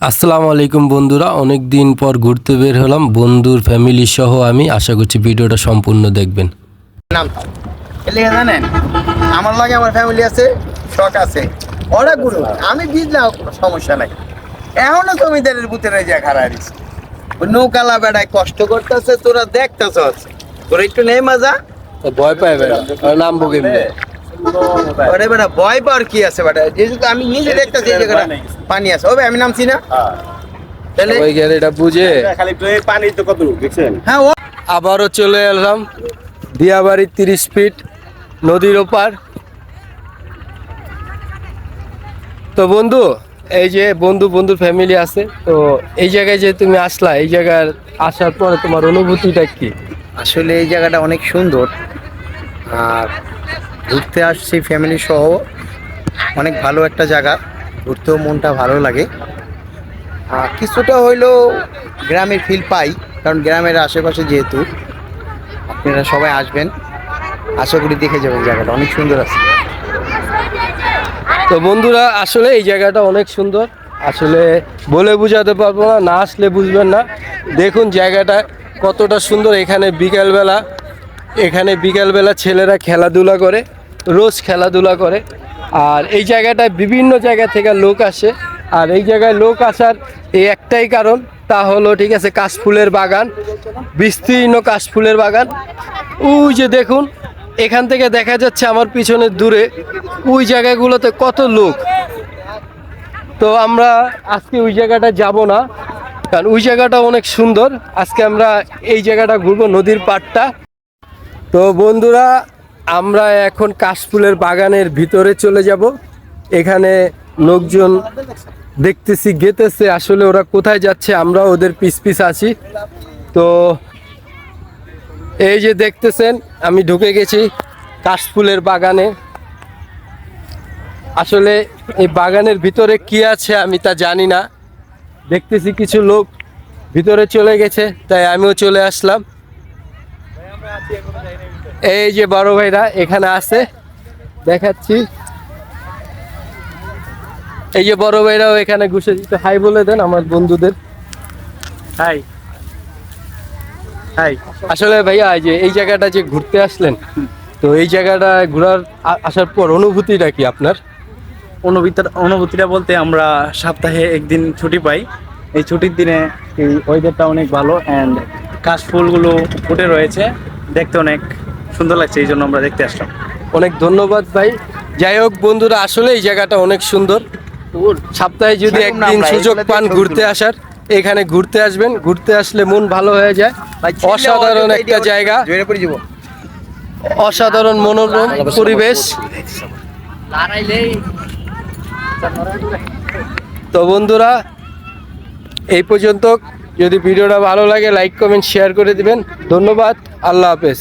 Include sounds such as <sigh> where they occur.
আসসালামু আলাইকুম বন্ধুরা অনেক দিন পর ঘুরতে বের হলাম। বন্ধুর ফ্যামিলি সহ আমি আশা করছি ভিডিওটা সম্পূর্ণ দেখবেন। নাম? এলে জানেন আমার লাগে আমার ফ্যামিলি আছে শখ আছে। ওরা গুরু আমি বুঝলাম কোনো সমস্যা নাই। এখনও জমিদারের বুতে রয়ে যায় খারাপ ওই নৌকালা বেড়ায় কষ্ট করতেছে তোরা দেখতেছ তোরা একটু নেই মজা ভয় পাই নাম কেমনে <laughs> ওরে বেটা ভয় পাওয়ার কি আছে বেটা? যেহেতু আমি নিজে দেখতেছি এই জায়গাটা পানি আছে। ওবে আমি নামছি না? তাহলে ওই গেলে এটা বুঝে। খালি একটু এই পানি তো কত দেখছেন? হ্যাঁ আবারও চলে এলাম। দিয়াবাড়ির তিরিশ ফিট নদীর ওপার। তো বন্ধু এই যে বন্ধু বন্ধুর ফ্যামিলি আছে তো এই জায়গায় যে তুমি আসলা এই জায়গার আসার পরে তোমার অনুভূতিটা কি? আসলে এই জায়গাটা অনেক সুন্দর। আর ঘুরতে আসছি ফ্যামিলি সহ। অনেক ভালো একটা জায়গা। ঘুরতেও মনটা ভালো লাগে। আর কিছুটা হইলেও গ্রামের ফিল পাই, কারণ গ্রামের আশেপাশে যেহেতু, আপনারা সবাই আসবেন। আশা করি দেখে যাবেন জায়গাটা, অনেক সুন্দর আছে। তো বন্ধুরা, আসলে এই জায়গাটা অনেক সুন্দর। আসলে বলে বোঝাতে পারব না না আসলে বুঝবেন না। দেখুন জায়গাটা কতটা সুন্দর। এখানে বিকেলবেলা এখানে বিকেলবেলা ছেলেরা খেলাধুলা করে। রোজ খেলাধুলা করে। আর এই জায়গাটায় বিভিন্ন জায়গা থেকে লোক আসে। আর এই জায়গায় লোক আসার এই একটাই কারণ, তা হলো ঠিক আছে কাশফুলের বাগান, বিস্তীর্ণ কাশফুলের বাগান। ওই যে দেখুন, এখান থেকে দেখা যাচ্ছে আমার পিছনে দূরে ওই জায়গাগুলোতে কত লোক। তো আমরা আজকে ওই জায়গাটা যাব না, কারণ ওই জায়গাটা অনেক সুন্দর। আজকে আমরা এই জায়গাটা ঘুরবো নদীর পাড়টা। তো বন্ধুরা আমরা এখন কাশফুলের বাগানের ভিতরে চলে যাব। এখানে লোকজন দেখতেছি, গেতেছে, আসলে ওরা কোথায় যাচ্ছে আমরা ওদের পিস পিস আছি। তো এই যে দেখতেছেন, আমি ঢুকে গেছি কাশফুলের বাগানে। আসলে এই বাগানের ভিতরে কি আছে আমি তা জানি না। দেখতেছি কিছু লোক ভিতরে চলে গেছে, তাই আমিও চলে আসলাম। এই যে বড় ভাইরা এখানে আছে দেখাচ্ছি। এই যে বড় ভাইরাও এখানে ঘুষে দিতে হাই বলে দেন আমার বন্ধুদের। হাই। হাই। আসলে ভাইয়া যে এই জায়গাটা যে ঘুরতে আসলেন তো এই জায়গাটা ঘোরার আসার পর অনুভূতিটা কি আপনার? অনুভূতিটা অনুভূতিটা বলতে আমরা সপ্তাহে একদিন ছুটি পাই। এই ছুটির দিনে এই ওয়েদারটা অনেক ভালো অ্যান্ড কাশ ফুলগুলো ফুটে রয়েছে দেখতে অনেক সুন্দর লাগছে এই জন্য আমরা দেখতে আসলাম। অনেক ধন্যবাদ ভাই। যাই হোক বন্ধুরা আসলে এই জায়গাটা অনেক সুন্দর। সপ্তাহে যদি একদিন সুযোগ পান ঘুরতে আসার এখানে ঘুরতে আসবেন। ঘুরতে আসলে মন ভালো হয়ে যায়। ভাই, অসাধারণ একটা জায়গা। অসাধারণ মনোরম পরিবেশ। তো বন্ধুরা এই পর্যন্ত। যদি ভিডিওটা ভালো লাগে লাইক কমেন্ট শেয়ার করে দিবেন। ধন্যবাদ। আল্লাহ হাফেজ।